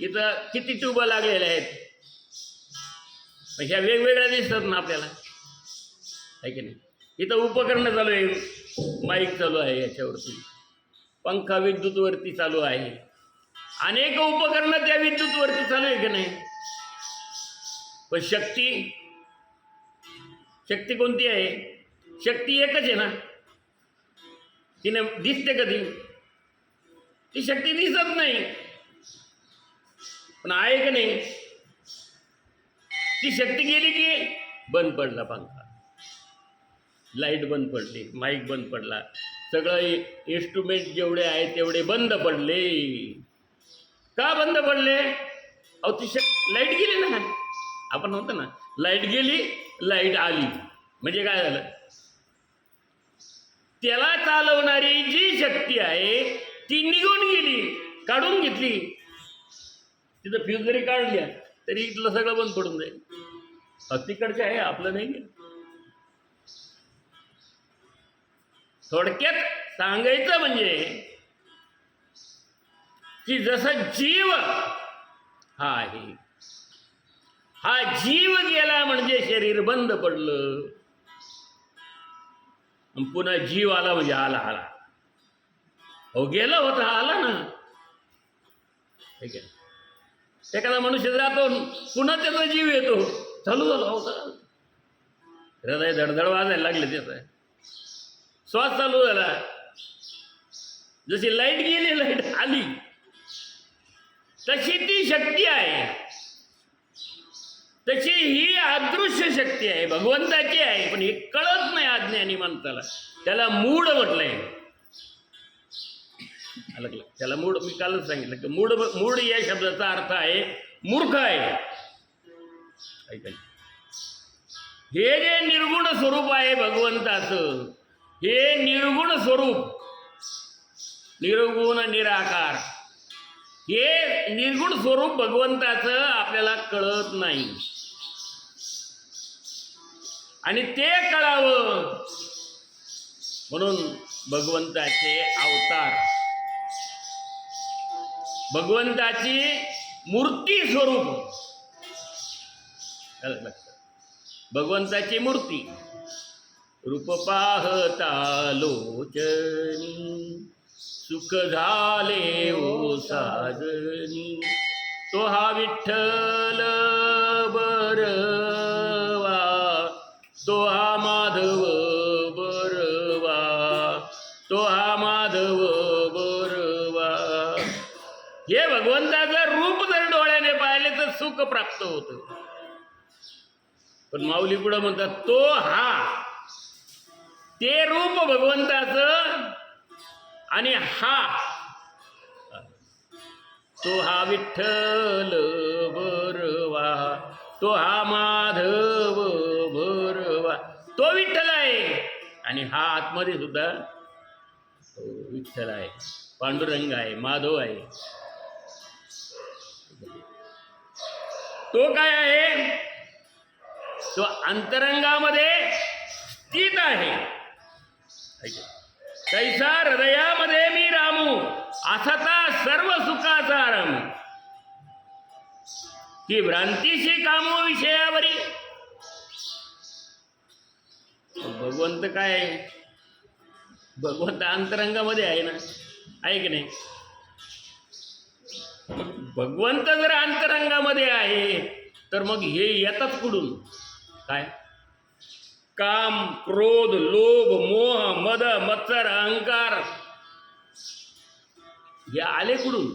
इथं किती ट्यूबा लागलेल्या आहेत? मग ह्या वेगवेगळ्या दिसतात ना आपल्याला. आहे की नाही? इथं उपकरणं चालू आहे. माईक चालू आहे याच्यावरती. पंखा विद्युतवरती चालू आहे. अनेक उपकरणं त्या विद्युतवरती चालू आहे की नाही? पण शक्ती शक्ती कोणती आहे? शक्ती एकच आहे ना? तिने दिसते कधी? ती शक्ती दिसत नाही. पण आहे का नाही? ती शक्ती गेली की बंद पडला पंखा. लाइट बंद पडली माईक बंद पडला. सगळं इन्स्ट्रुमेंट जेवढे आहेत तेवढे बंद पडले. का बंद पडले? अहो ती शक लाइट गेली ना. आपण म्हणतो ना लाइट गेली लाइट आली. म्हणजे काय झालं? त्याला चालवणारी जी शक्ती आहे ती निघून गेली काढून घेतली. तिथं फ्यूज जरी काढल्या तरी इथलं सगळं बंद पडून जाईल. अहो, तिकडचं आहे आपलं नाही थोडक्यात सांगायचं म्हणजे की जसं जीव हा आहे. हा जीव गेला म्हणजे शरीर बंद पडलं. पुन्हा जीव आला म्हणजे आला आला. हो गेला होता आला ना. ठीक आहे. एखादा मनुष्य जातो पुन्हा त्याचा जीव येतो चालू झाला होता हृदय धडधड वाजायला लागले त्याचा. श्वास चालू झाला. जशी लाइट गेली लाइट आली तशी ती शक्ती आहे. तशी ही अदृश्य शक्ती आहे भगवंताची आहे पण हे कळत नाही अज्ञानी माणसाला. त्याला मूड म्हटलंय. आलं का? त्याला मूड मी कालच सांगितलं की मूड मूड या शब्दाचा अर्थ आहे मूर्ख आहे. ऐका हे जे निर्गुण स्वरूप आहे भगवंताचं हे निर्गुण स्वरूप निर्गुण निराकार हे निर्गुण स्वरूप भगवंताचं आपल्याला कळत नाही. आणि ते कळावं म्हणून भगवंताचे अवतार भगवंताची मूर्ती स्वरूप. भगवंताची मूर्ती. रूप पाहता लोचनी सुख झाले ओ साजनी. तो हा विठ्ठल बरवा तो हा माधव सुख प्राप्त होतं. पण माऊली पुढं म्हणतात तो हा. ते रूप भगवंताचं आणि हा. तो हा विठ्ठल भरवा. तो हा माधव भरवा. तो विठ्ठल आहे. आणि हा आतमध्ये सुद्धा विठ्ठल आहे. पांडुरंग आहे माधव आहे. तो काय आहे? तो अंतरंगामध्ये स्थित आहे. कैसा तैसा हृदयामध्ये मी रामू असता सर्व सुखाचा राम की भ्रांतीशी कामो विषयावरी. भगवंत काय आहे? भगवंत अंतरंगामध्ये आहे ना? आहे की नाही? भगवंत जर अंतरंगामध्ये आहे तर मग हे येतात कुठून? काय? काम क्रोध लोभ मोह मद मत्सर अहंकार. हे आले कुठून?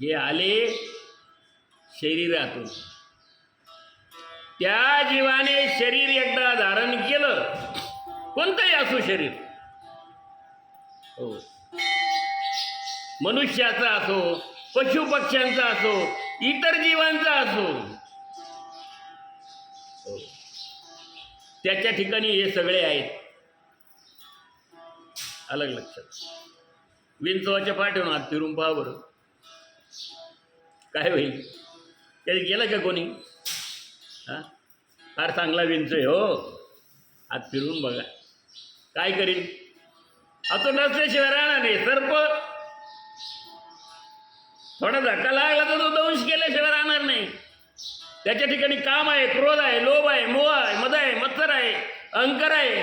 हे आले शरीरातून. त्या जीवाने शरीर एकदा धारण केलं कोणतंही असो शरीर. हो. मनुष्याचा असो पशुपक्ष्यांचा असो इतर जीवांचा असो. हो. त्याच्या ठिकाणी हे सगळे आहेत. अलग लक्षात. विंचवाच्या पाठवून हात फिरून पहा बरं. काय होईल? त्याने गेलं का कोणी? हा? फार चांगला विंच आहे हो. आत फिरून बघा. काय करीन? आता नसल्याशिवाय राहणार नाही. सर्प थोडा धक्का लागला तर तो दंश केल्याशिवाय राहणार नाही. त्याच्या ठिकाणी काम आहे क्रोध आहे लोभ आहे मोह आहे मद आहे मत्सर आहे अंकर आहे.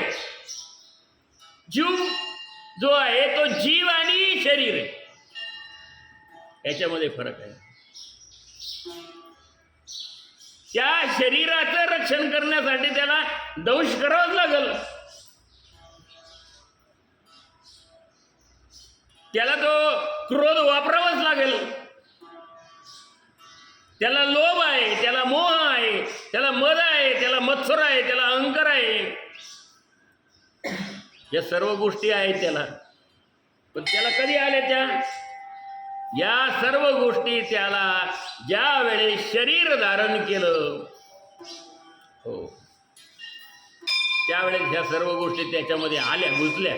जीव जो आहे तो जीव आणि शरीर आहे. याच्यामध्ये फरक आहे. त्या शरीराचं रक्षण करण्यासाठी त्याला दंश करावाच लागल. त्याला तो क्रोध वापरावाच लागेल. त्याला लोभ आहे त्याला मोह आहे त्याला मद आहे त्याला मत्सर आहे त्याला अहंकार आहे. या सर्व गोष्टी आहेत त्याला. पण त्याला कधी आल्या त्या? या सर्व गोष्टी त्याला ज्या वेळेस शरीर धारण केलं हो. त्यावेळेस ह्या सर्व गोष्टी त्याच्यामध्ये आल्या घुसल्या